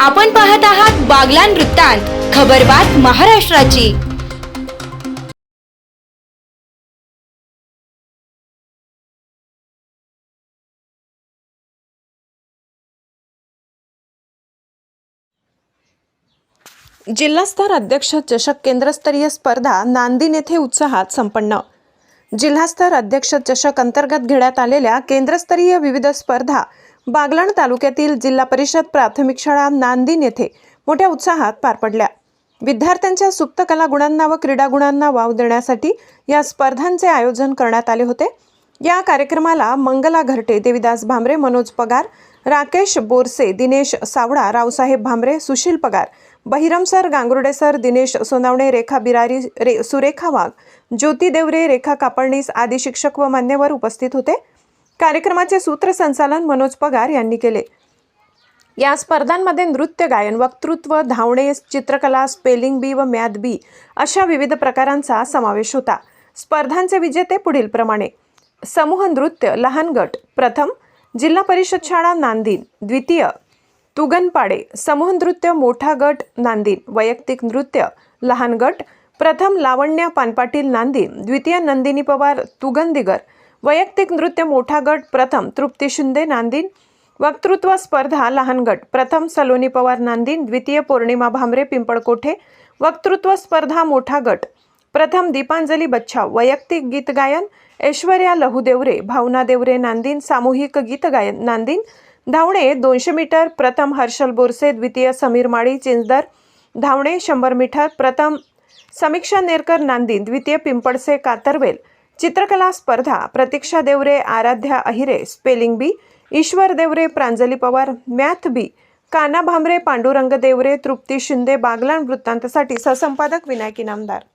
आपण पाहत आहात बागलान वृत्तांत खबरबात महाराष्ट्राची. जिल्हास्तर अध्यक्ष चषक केंद्रस्तरीय स्पर्धा नांदिन येथे उत्साहात संपन्न. जिल्हास्तर अध्यक्ष चषक अंतर्गत घेण्यात आलेल्या केंद्रस्तरीय विविध स्पर्धा बागलाण तालुक्यातील जिल्हा परिषद प्राथमिक शाळा नांदिन येथे मोठ्या उत्साहात पार पडल्या. विद्यार्थ्यांच्या सुप्त कला गुणांना व क्रीडा गुणांना वाव देण्यासाठी या स्पर्धांचे आयोजन करण्यात आले होते. या कार्यक्रमाला मंगला घरटे देविदास भांबरे मनोज पगार राकेश बोरसे दिनेश सावडा रावसाहेब भांबरे सुशील पगार बहिरम सर गांगुर्डे सर दिनेश सोनावणे रेखा बिरारी रे सुरेखा वाघ ज्योती देवरे रेखा कापडणीस आदी शिक्षक व मान्यवर उपस्थित होते. कार्यक्रमाचे सूत्रसंचालन मनोज पगार यांनी केले. या स्पर्धांमध्ये नृत्य गायन वक्तृत्व धावणे चित्रकला स्पेलिंग बी व मॅथ बी अशा विविध प्रकारांचा समावेश होता. स्पर्धांचे विजेते पुढील प्रमाणे. समूह नृत्य लहान गट प्रथम जिल्हा परिषद शाळा नांदीन द्वितीय तुगनपाडे. समूह नृत्य मोठा गट नांदीन वैयक्तिक नृत्य लहान गट प्रथम लावण्या पानपाटील नांदीन द्वितीय नंदिनी पवार तुगंदिगर वैयक्तिक नृत्य मोठा गट प्रथम तृप्ती शिंदे नांदीन. वक्तृत्व स्पर्धा लहान गट प्रथम सलोनी पवार नांदीन. द्वितीय पौर्णिमा भांबरे पिंपळकोठे. वक्तृत्व स्पर्धा मोठा गट. प्रथम दीपांजली बच्छाव वैयक्तिक गीत गायन ऐश्वर्या लहू देवरे भावना देवरे नांदीन. सामूहिक गीत गायन नांदीन. धावणे दोनशे मीटर प्रथम हर्षल बोरसे द्वितीय समीर माळी चिंचदर. धावणे शंभर मीटर प्रथम समीक्षा नेरकर नांदीन. द्वितीय पिंपळसे कातरवेल. चित्रकला स्पर्धा Pratiksha Deore Aradhya Ahire spelling B Ishwar Devare Pranjali Pawar math B काना भांबरे पांडुरंग देवरे तृप्ती शिंदे बागलाण वृत्तांतसाठी सहसंपादक विनायक इनामदार